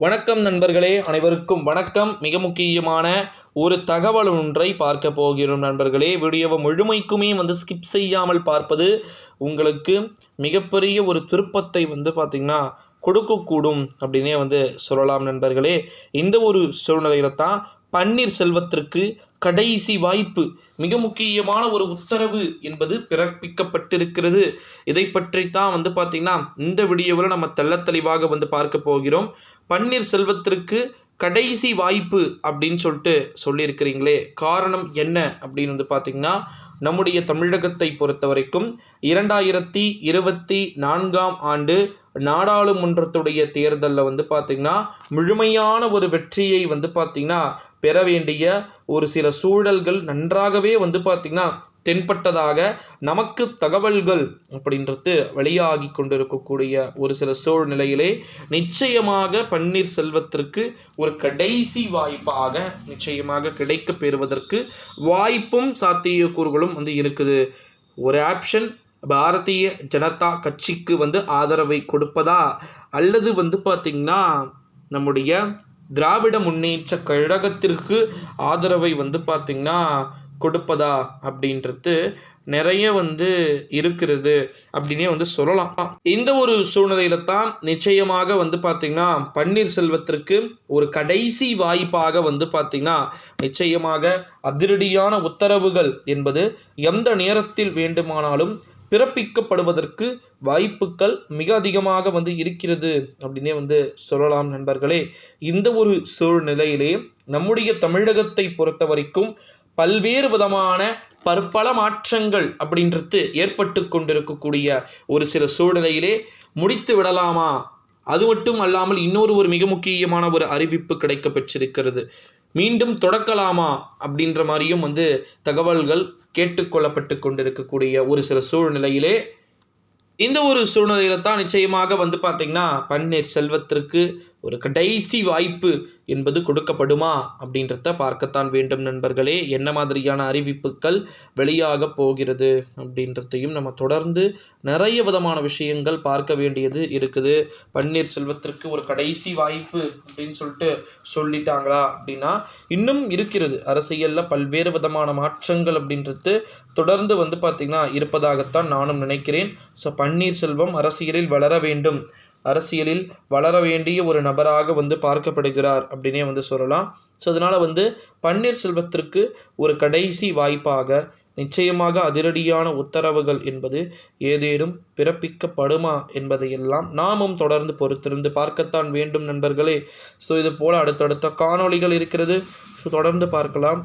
வணக்கம் நண்பர்களே அனைவருக்கும் வணக்கம். மிக முக்கியமான ஒரு தகவல் ஒன்றை பார்க்க போகிறோம் நண்பர்களே. வீடியோவை முழுமைக்குமே வந்து ஸ்கிப் செய்யாமல் பார்ப்பது உங்களுக்கு மிகப்பெரிய ஒரு திருப்பத்தை வந்து பார்த்திங்கன்னா கொடுக்கக்கூடும் அப்படின்னே வந்து சொல்லலாம் நண்பர்களே. இந்த ஒரு சூழ்நிலையில தான் பன்னீர் செல்வத்திற்கு கடைசி வாய்ப்பு மிக முக்கியமான ஒரு உத்தரவு என்பது பிறப்பிக்கப்பட்டிருக்கிறது. இதை பற்றி தான் வந்து பார்த்திங்கன்னா இந்த வீடியோவில் நம்ம தெள்ளத்தெளிவாக வந்து பார்க்க போகிறோம். பன்னீர் செல்வத்திற்கு கடைசி வாய்ப்பு அப்படின்னு சொல்லிட்டு சொல்லியிருக்கிறீங்களே காரணம் என்ன அப்படின்னு வந்து பார்த்திங்கன்னா நம்முடைய தமிழகத்தை பொறுத்த வரைக்கும் இரண்டாயிரத்தி இருபத்தி நான்காம் ஆண்டு நாடாளுமன்றத்துடைய தேர்தலில் வந்து பார்த்திங்கன்னா முழுமையான ஒரு வெற்றியை வந்து பார்த்திங்கன்னா பெற வேண்டிய ஒரு சில சூழல்கள் நன்றாகவே வந்து பார்த்திங்கன்னா தென்பட்டதாக நமக்கு தகவல்கள் அப்படின்றது வெளியாகி கொண்டிருக்கக்கூடிய ஒரு சில சூழ்நிலையிலே நிச்சயமாக பன்னீர் செல்வத்திற்கு ஒரு கடைசி வாய்ப்பாக நிச்சயமாக கிடைக்க பெறுவதற்கு வாய்ப்பும் சாத்தியக்கூறுகளும் வந்து இருக்குது. ஒரு ஆப்ஷன் பாரதிய ஜனதா கட்சிக்கு வந்து ஆதரவை கொடுப்பதா? அல்லது வந்து பார்த்திங்கன்னா நம்முடைய திராவிட முன்னேற்ற கழகத்திற்கு ஆதரவை வந்து பார்த்திங்கன்னா கொடுப்பதா அப்படின்றது நிறைய வந்து இருக்கிறது அப்படின்னே வந்து சொல்லலாம். இந்த ஒரு சூழ்நிலையில தான் நிச்சயமாக வந்து பார்த்திங்கன்னா பன்னீர்செல்வத்திற்கு ஒரு கடைசி வாய்ப்பாக வந்து பார்த்திங்கன்னா நிச்சயமாக அதிரடியான உத்தரவுகள் என்பது எந்த நேரத்தில் வேண்டுமானாலும் பிறப்பிக்கப்படுவதற்கு வாய்ப்புகள் மிக அதிகமாக வந்து இருக்கிறது அப்படின்னே வந்து சொல்லலாம் நண்பர்களே. இந்த ஒரு சூழ்நிலையிலே நம்முடைய தமிழகத்தை பொறுத்த வரைக்கும் பல்வேறு விதமான பற்பல மாற்றங்கள் அப்படின்றது ஏற்பட்டு கொண்டிருக்கக்கூடிய ஒரு சில சூழ்நிலையிலே முடித்து விடலாமா? அது மட்டும் அல்லாமல் இன்னொரு ஒரு மிக முக்கியமான ஒரு அறிவிப்பு கிடைக்க பெற்றிருக்கிறது மீண்டும் தொடக்கலாமா அப்படின்ற மாதிரியும் வந்து தகவல்கள் கேட்டுக்கொள்ளப்பட்டு கொண்டிருக்கக்கூடிய ஒரு சில சூழ்நிலையிலே இந்த ஒரு சூழ்நிலையில தான் நிச்சயமாக வந்து பார்த்திங்கன்னா பன்னீர் செல்வத்திற்கு ஒரு கடைசி வாய்ப்பு என்பது கொடுக்கப்படுமா அப்படின்றத பார்க்கத்தான் வேண்டும் நண்பர்களே. என்ன மாதிரியான அறிவிப்புகள் வெளியாக போகிறது அப்படின்றதையும் நம்ம தொடர்ந்து நிறைய விதமான விஷயங்கள் பார்க்க வேண்டியது இருக்குது. பன்னீர் செல்வத்திற்கு ஒரு கடைசி வாய்ப்பு அப்படின்னு சொல்லிட்டு சொல்லிட்டாங்களா அப்படின்னா இன்னும் இருக்கிறது. அரசியலில் பல்வேறு விதமான மாற்றங்கள் அப்படின்றது தொடர்ந்து வந்து பார்த்திங்கன்னா இருப்பதாகத்தான் நானும் நினைக்கிறேன். ஸோ பன்னீர்செல்வம் அரசியலில் வளர வேண்டும். அரசியலில் வளர வேண்டிய ஒரு நபராக வந்து பார்க்கப்படுகிறார் அப்படின்னே வந்து சொல்லலாம். ஸோ அதனால் வந்து பன்னீர்செல்வத்திற்கு ஒரு கடைசி வாய்ப்பாக நிச்சயமாக அதிரடியான உத்தரவுகள் என்பது ஏதேனும் பிறப்பிக்கப்படுமா என்பதையெல்லாம் நாமும் தொடர்ந்து பொறுத்திருந்து பார்க்கத்தான் வேண்டும் நண்பர்களே. ஸோ இது போல் அடுத்தடுத்த காணொளிகள் இருக்கிறது. ஸோ தொடர்ந்து பார்க்கலாம்.